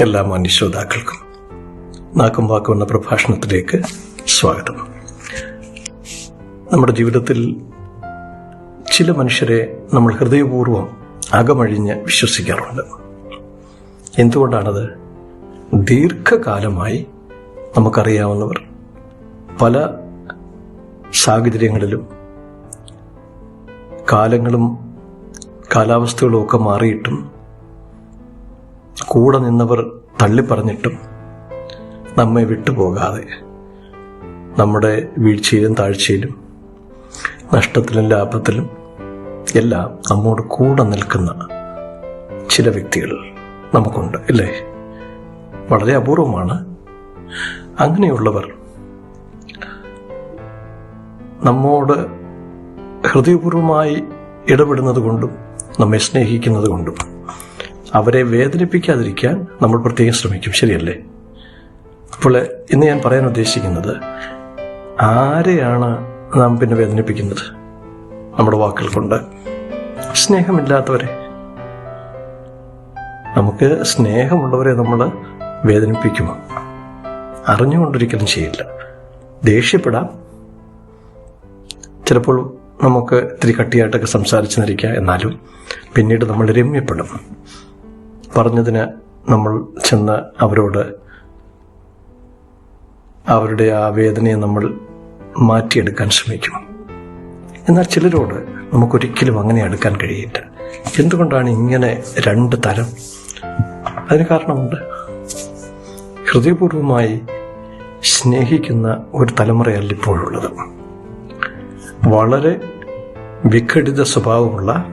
എല്ലാ മാന്യ ശ്രോതാക്കൾക്കും നാക്കും വാക്കും എന്ന പ്രഭാഷണത്തിലേക്ക് സ്വാഗതം. നമ്മുടെ ജീവിതത്തിൽ ചില മനുഷ്യരെ നമ്മൾ ഹൃദയപൂർവം അകമഴിഞ്ഞ് വിശ്വസിക്കാറുണ്ട്. എന്തുകൊണ്ടാണത്? ദീർഘകാലമായി നമുക്കറിയാവുന്നവർ പല സാഹചര്യങ്ങളിലും കാലങ്ങളും കാലാവസ്ഥകളും ഒക്കെ മാറിയിട്ടും കൂടെ നിന്നവർ തള്ളിപ്പറഞ്ഞിട്ടും നമ്മെ വിട്ടുപോകാതെ നമ്മുടെ വീഴ്ചയിലും താഴ്ചയിലും നഷ്ടത്തിലും ലാഭത്തിലും എല്ലാം നമ്മോട് കൂടെ നിൽക്കുന്ന ചില വ്യക്തികൾ നമുക്കുണ്ട് അല്ലേ വളരെ അപൂർവമാണ്. അങ്ങനെയുള്ളവർ നമ്മോട് ഹൃദയപൂർവമായി ഇടപെടുന്നത് കൊണ്ടും നമ്മെ സ്നേഹിക്കുന്നത് കൊണ്ടും അവരെ വേദനിപ്പിക്കാതിരിക്കാൻ നമ്മൾ പ്രത്യേകം ശ്രമിക്കും. ശരിയല്ലേ? അപ്പോൾ ഇന്ന് ഞാൻ പറയാൻ ഉദ്ദേശിക്കുന്നത് ആരെയാണ് നാം പിന്നെ വേദനിപ്പിക്കുന്നത്? നമ്മുടെ വാക്കുകൾ കൊണ്ട്. സ്നേഹമില്ലാത്തവരെ. നമുക്ക് സ്നേഹമുള്ളവരെ നമ്മൾ വേദനിപ്പിക്കുമോ? അറിഞ്ഞുകൊണ്ടൊരിക്കലും ചെയ്യില്ല. ദേഷ്യപ്പെടാം. ചിലപ്പോൾ നമുക്ക് ഇത്തിരി കട്ടിയായിട്ടൊക്കെ സംസാരിച്ചു നിൽക്കുക എന്നാലും പിന്നീട് നമ്മൾ രമ്യപ്പെടും. പറഞ്ഞതിന് നമ്മൾ ചെന്ന് അവരോട് അവരുടെ ആ വേദനയെ നമ്മൾ മാറ്റിയെടുക്കാൻ ശ്രമിക്കും. എന്നാൽ ചിലരോട് നമുക്കൊരിക്കലും അങ്ങനെ എടുക്കാൻ കഴിയില്ല. എന്തുകൊണ്ടാണ് ഇങ്ങനെ രണ്ട് തരം? അതിന് കാരണമുണ്ട്. ഹൃദയപൂർവമായി സ്നേഹിക്കുന്ന ഒരു തലമുറയല്ല ഇപ്പോഴുള്ളത്. വളരെ വിഘടിത സ്വഭാവമുള്ള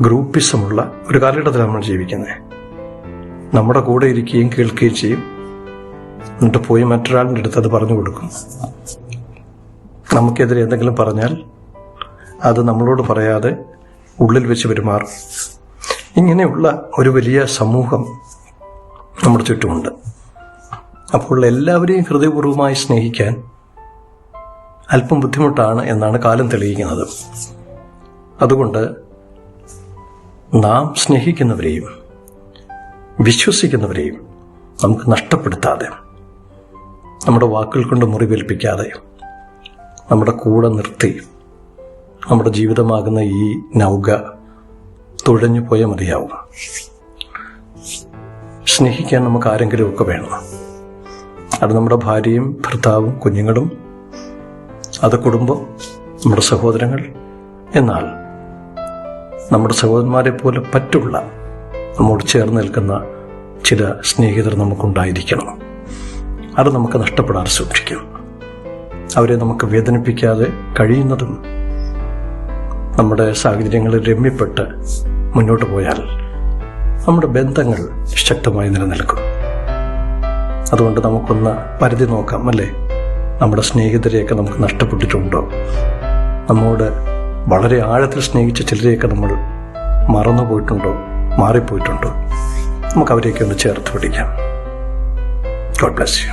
ഗ്രൂപ്പിസമുള്ള ഒരു കാലഘട്ടത്തിലാണ് നമ്മൾ ജീവിക്കുന്നത്. നമ്മുടെ കൂടെ ഇരിക്കുകയും കേൾക്കുകയും ചെയ്യും. എന്നിട്ട് പോയി മറ്റൊരാളിന്റെ അടുത്ത് അത് പറഞ്ഞു കൊടുക്കും. നമുക്കെതിരെ എന്തെങ്കിലും പറഞ്ഞാൽ അത് നമ്മളോട് പറയാതെ ഉള്ളിൽ വെച്ച് പെരുമാറും. ഇങ്ങനെയുള്ള ഒരു വലിയ സമൂഹം നമ്മുടെ ചുറ്റുമുണ്ട്. അപ്പോൾ എല്ലാവരെയും ഹൃദയപൂർവമായി സ്നേഹിക്കാൻ അല്പം ബുദ്ധിമുട്ടാണ് എന്നാണ് കാലം തെളിയിക്കുന്നത്. അതുകൊണ്ട് നാം സ്നേഹിക്കുന്നവരെയും വിശ്വസിക്കുന്നവരെയും നമുക്ക് നഷ്ടപ്പെടുത്താതെ നമ്മുടെ വാക്കുകൾ കൊണ്ട് മുറിവേൽപ്പിക്കാതെ നമ്മുടെ കൂടെ നിർത്തി നമ്മുടെ ജീവിതമാകുന്ന ഈ നൗക തുഴഞ്ഞു പോയ മതിയാവും. സ്നേഹിക്കാൻ നമുക്ക് ആരെങ്കിലുമൊക്കെ വേണം? അത് നമ്മുടെ ഭാര്യയും ഭർത്താവും കുഞ്ഞുങ്ങളും അത് കുടുംബം നമ്മുടെ സഹോദരങ്ങൾ എന്നാൽ നമ്മുടെ സഹോദരന്മാരെ പോലെ പറ്റുള്ള നമ്മോട് ചേർന്ന് നിൽക്കുന്ന ചില സ്നേഹിതർ നമുക്കുണ്ടായിരിക്കണം. അത് നമുക്ക് നഷ്ടപ്പെടാതെ സൂക്ഷിക്കും. അവരെ നമുക്ക് വേദനിപ്പിക്കാതെ കഴിയുന്നതും നമ്മുടെ സാഹചര്യങ്ങളിൽ രമ്യപ്പെട്ട് മുന്നോട്ട് പോയാൽ നമ്മുടെ ബന്ധങ്ങൾ ശക്തമായി നിലനിൽക്കും. അതുകൊണ്ട് നമുക്കൊന്ന് പരിധി നോക്കാം അല്ലേ? നമ്മുടെ സ്നേഹിതരെയൊക്കെ നമുക്ക് നഷ്ടപ്പെട്ടിട്ടുണ്ടോ? നമ്മോട് വളരെ ആഴത്തിൽ സ്നേഹിച്ച ചിലരെയൊക്കെ നമ്മൾ മറന്നു പോയിട്ടുണ്ടോ? മാറിപ്പോയിട്ടുണ്ടോ? നമുക്ക് അവരെയൊക്കെ ഒന്ന് ചേർത്ത് പിടിക്കാം. God bless you